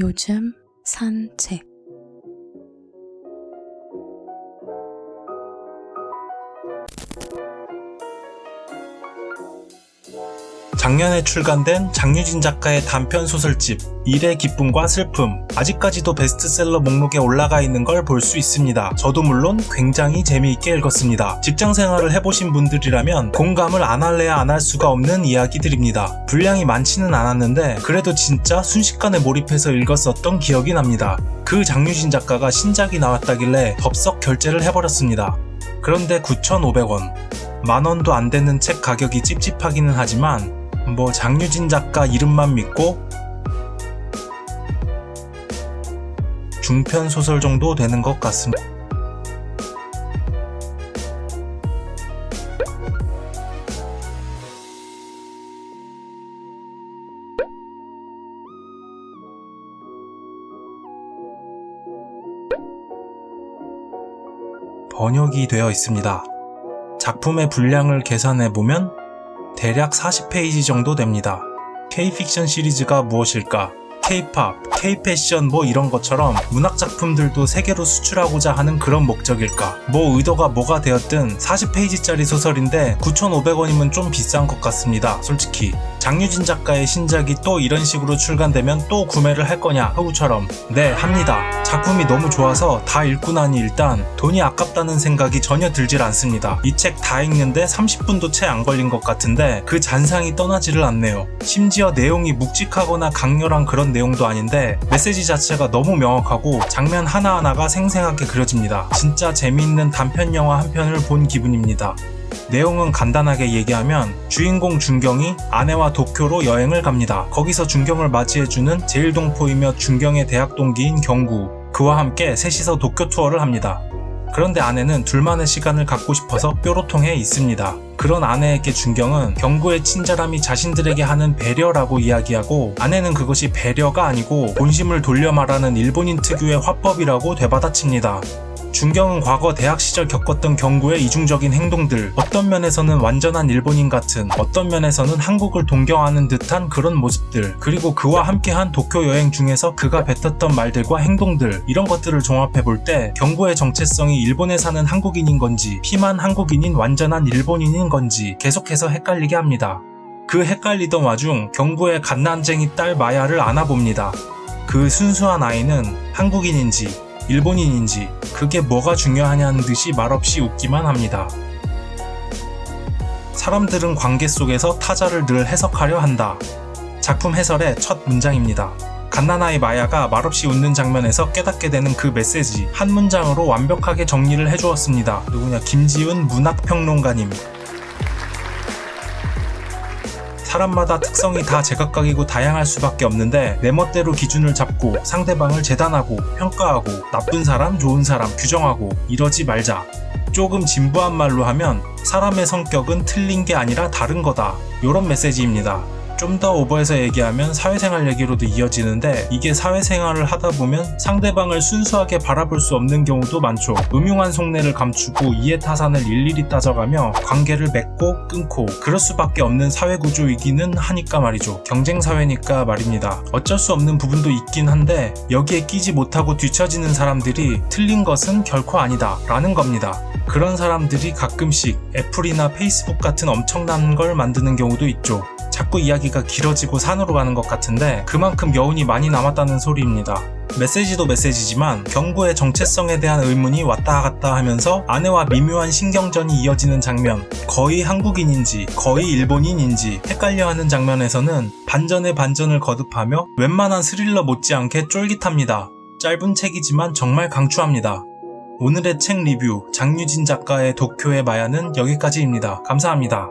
요즘 산책 작년에 출간된 장유진 작가의 단편 소설집 일의 기쁨과 슬픔 아직까지도 베스트셀러 목록에 올라가 있는 걸 볼 수 있습니다. 저도 물론 굉장히 재미있게 읽었습니다. 직장 생활을 해보신 분들이라면 공감을 안 할래야 안 할 수가 없는 이야기들입니다. 분량이 많지는 않았는데 그래도 진짜 순식간에 몰입해서 읽었었던 기억이 납니다. 그 장유진 작가가 신작이 나왔다길래 덥석 결제를 해버렸습니다. 그런데 9,500원 만 원도 안 되는 책 가격이 찝찝하기는 하지만 뭐 장유진 작가 이름만 믿고 중편 소설 정도 되는 것 같습니다. 번역이 되어 있습니다. 작품의 분량을 계산해 보면 대략 40페이지 정도 됩니다. K-픽션 시리즈가 무엇일까? K-팝, K-패션 뭐 이런 것처럼 문학 작품들도 세계로 수출하고자 하는 그런 목적일까? 뭐 의도가 뭐가 되었든 40페이지짜리 소설인데 9,500원이면 좀 비싼 것 같습니다. 솔직히. 장유진 작가의 신작이 또 이런 식으로 출간되면 또 구매를 할 거냐 허구처럼. 네 합니다. 작품이 너무 좋아서 다 읽고 나니 일단 돈이 아깝다는 생각이 전혀 들질 않습니다. 이 책 다 읽는데 30분도 채 안 걸린 것 같은데 그 잔상이 떠나지를 않네요. 심지어 내용이 묵직하거나 강렬한 그런 내용도 아닌데 메시지 자체가 너무 명확하고 장면 하나하나가 생생하게 그려집니다. 진짜 재미있는 단편 영화 한 편을 본 기분입니다 내용은 간단하게 얘기하면 주인공 준경이 아내와 도쿄로 여행을 갑니다. 거기서 준경을 맞이해주는 제일동포이며 준경의 대학 동기인 경구. 그와 함께 셋이서 도쿄 투어를 합니다. 그런데 아내는 둘만의 시간을 갖고 싶어서 뾰로통해 있습니다. 그런 아내에게 준경은 경구의 친절함이 자신들에게 하는 배려라고 이야기하고 아내는 그것이 배려가 아니고 본심을 돌려 말하는 일본인 특유의 화법이라고 되받아칩니다. 준경은 과거 대학 시절 겪었던 경구의 이중적인 행동들, 어떤 면에서는 완전한 일본인 같은, 어떤 면에서는 한국을 동경하는 듯한 그런 모습들, 그리고 그와 함께한 도쿄 여행 중에서 그가 뱉었던 말들과 행동들, 이런 것들을 종합해 볼 때 경구의 정체성이 일본에 사는 한국인인 건지, 피만 한국인인 완전한 일본인인 건지 계속해서 헷갈리게 합니다. 그 헷갈리던 와중 경구의 갓난쟁이 딸 마야를 안아봅니다. 그 순수한 아이는 한국인인지 일본인인지 그게 뭐가 중요하냐는 듯이 말없이 웃기만 합니다. 사람들은 관계 속에서 타자를 늘 해석하려 한다. 작품 해설의 첫 문장입니다. 갓난아이 마야가 말없이 웃는 장면에서 깨닫게 되는 그 메시지 한 문장으로 완벽하게 정리를 해주었습니다. 누구냐 김지훈 문학평론가님. 사람마다 특성이 다 제각각이고 다양할 수밖에 없는데 내 멋대로 기준을 잡고 상대방을 재단하고 평가하고 나쁜 사람, 좋은 사람 규정하고 이러지 말자. 조금 진부한 말로 하면 사람의 성격은 틀린 게 아니라 다른 거다. 요런 메시지입니다. 좀 더 오버해서 얘기하면 사회생활 얘기로도 이어지는데 이게 사회생활을 하다 보면 상대방을 순수하게 바라볼 수 없는 경우도 많죠. 음흉한 속내를 감추고 이해타산을 일일이 따져가며 관계를 맺고 끊고 그럴 수밖에 없는 사회구조이기는 하니까 말이죠. 경쟁사회니까 말입니다. 어쩔 수 없는 부분도 있긴 한데 여기에 끼지 못하고 뒤처지는 사람들이 틀린 것은 결코 아니다 라는 겁니다. 그런 사람들이 가끔씩 애플이나 페이스북 같은 엄청난 걸 만드는 경우도 있죠. 자꾸 이야기가 길어지고 산으로 가는 것 같은데 그만큼 여운이 많이 남았다는 소리입니다. 메시지도 메시지지만 경구의 정체성에 대한 의문이 왔다 갔다 하면서 아내와 미묘한 신경전이 이어지는 장면, 거의 한국인인지 거의 일본인인지 헷갈려하는 장면에서는 반전의 반전을 거듭하며 웬만한 스릴러 못지않게 쫄깃합니다. 짧은 책이지만 정말 강추합니다. 오늘의 책 리뷰 장유진 작가의 도쿄의 마야는 여기까지입니다. 감사합니다.